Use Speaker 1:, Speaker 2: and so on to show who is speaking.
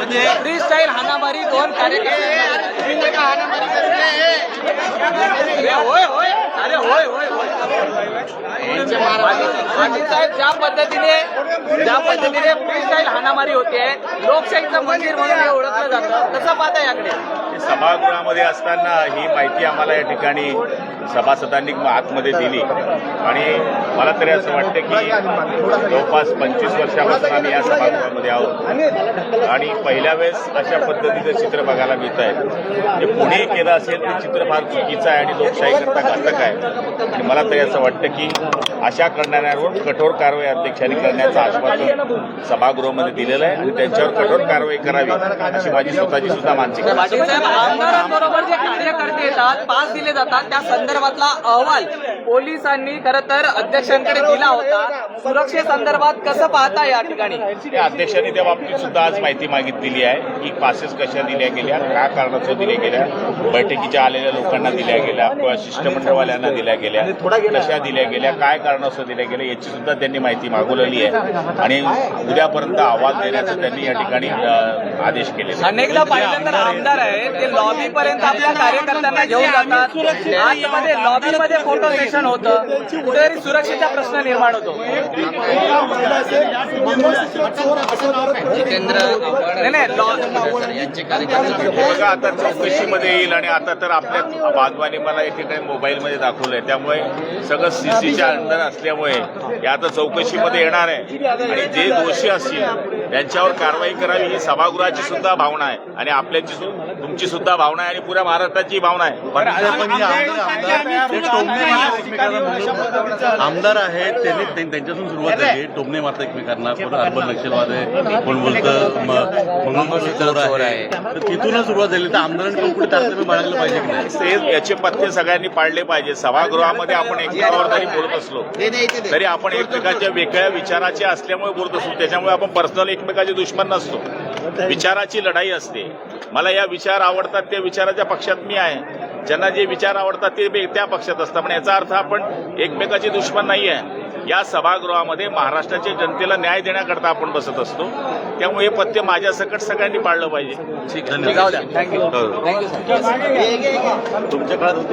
Speaker 1: म्हणजे
Speaker 2: free style हाणामारी दोन कार्यकर्ते होय होय अरे होय होय होय पाटील साहेब ज्या पद्धतीने ज्या पद्धतीने फ्री हाणामारी होते लोकशाहीचं मंदिर म्हणून हे ओळखलं जातं. कसं पाहता याकडे?
Speaker 3: सभागृहामध्ये असताना ही माहिती आम्हाला या ठिकाणी सभासदांनी आतमध्ये दिली. आणि मला तरी असं वाटतं की जवळपास पंचवीस वर्षापासून आम्ही या सभागृहामध्ये आहोत. आणि पहिल्या वेळेस अशा पद्धतीचं चित्र बघायला मिळत आहे. जे पुणे केलं असेल ते चित्र फार चुकीचं आहे आणि लोकशाहीकरता घातक आहे. आणि मला तरी असं वाटतं की अशा करणाऱ्यांवर कठोर कारवाई अध्यक्षांनी करण्याचं आश्वासन सभागृहामध्ये दिलेलं आहे आणि त्यांच्यावर कठोर कारवाई करावी अशी माझी स्वतःची सुद्धा
Speaker 2: मानसिक आमदारांबरोबर जे कार्यकर्ते येतात पास दिले जातात त्या संदर्भातला अहवाल पोलिसांनी खरं तर अध्यक्षांकडे दिला होता. सुरक्षेसंदर्भात कसं पाहता या ठिकाणी?
Speaker 3: अध्यक्षांनी त्या बाबतीत सुद्धा आज माहिती मागितलेली आहे. की पासेस कशा दिल्या गेल्या काय कारणास्तव दिल्या गेल्या बैठकीच्या आलेल्या लोकांना दिल्या गेल्या किंवा शिष्टमंडळवाल्यांना दिल्या गेल्या कशा दिल्या गेल्या काय कारणास्तव दिल्या गेल्या याची सुद्धा त्यांनी माहिती मागवलेली आहे. आणि उद्यापर्यंत अहवाल देण्याचं त्यांनी या ठिकाणी आदेश केलेले आहेत.
Speaker 2: अनेकदा पाहिलं तर आमदार आहेत ते लॉबी पर्यंत आपल्या कार्यकर्त्यांना घेऊन जातात. आतमध्ये लॉबीमध्ये फोटो सेशन होतं कुठेतरी सुरक्षेचा प्रश्न निर्माण होतो. नाही नाही लॉ-
Speaker 3: हे बघा आता चौकशीमध्ये येईल आणि आता तर आपल्या बाजवाने मला या ठिकाणी मोबाईलमध्ये दाखवलंय त्यामुळे सगळं सीसीच्या अंडर असल्यामुळे हे आता चौकशीमध्ये येणार आहे आणि जे दोषी असतील त्यांच्यावर कारवाई करावी ही सभागृहाची सुद्धा भावना आहे आणि आपल्याची तुमची सुद्धा भावना आहे आणि पुऱ्या महाराष्ट्राची भावना आहे
Speaker 1: हे आमदार आहेत त्यांनी त्यां- त्यांच्यापासून सुरुवात झाली टोमणे मारतात एकमेकांना कोण नक्षलवाद आहे कोण बोलतं म- मंगळसूत्र चोर आहे तर तिथूनच सुरुवात झाली. तर आमदारांनी पण कुठे तारतम्य बाळगलं पाहिजे की नाही?
Speaker 3: ते याचे पथ्य सगळ्यांनी पाळले पाहिजे. सभागृहामध्ये आपण एकमेकावर जरी बोलत असलो तरी आपण एकमेकांच्या वेगळ्या विचाराचे असल्यामुळे बोलत असतो त्याच्यामुळे आपण पर्सनल एकमेकाचे दुश्मन नसतो. विचाराची लढाई असते. मला या विचार आवडतात त्या विचाराच्या पक्षात मी आहे. ज्यांना जे विचार आवडतात ते त्या पक्षात असतात. पण याचा अर्थ आपण एकमेकाचे दुश्मन नाही आहे या सभागृहामध्ये महाराष्ट्राच्या जनतेला न्याय देण्याकरता आपण बसत असतो. त्यामुळे हे पथ्य माझ्या सकट सगळ्यांनी पाळलं पाहिजे.
Speaker 1: धन्यवाद.
Speaker 2: थँक्यू. थँक्यू
Speaker 1: तुमच्या काळात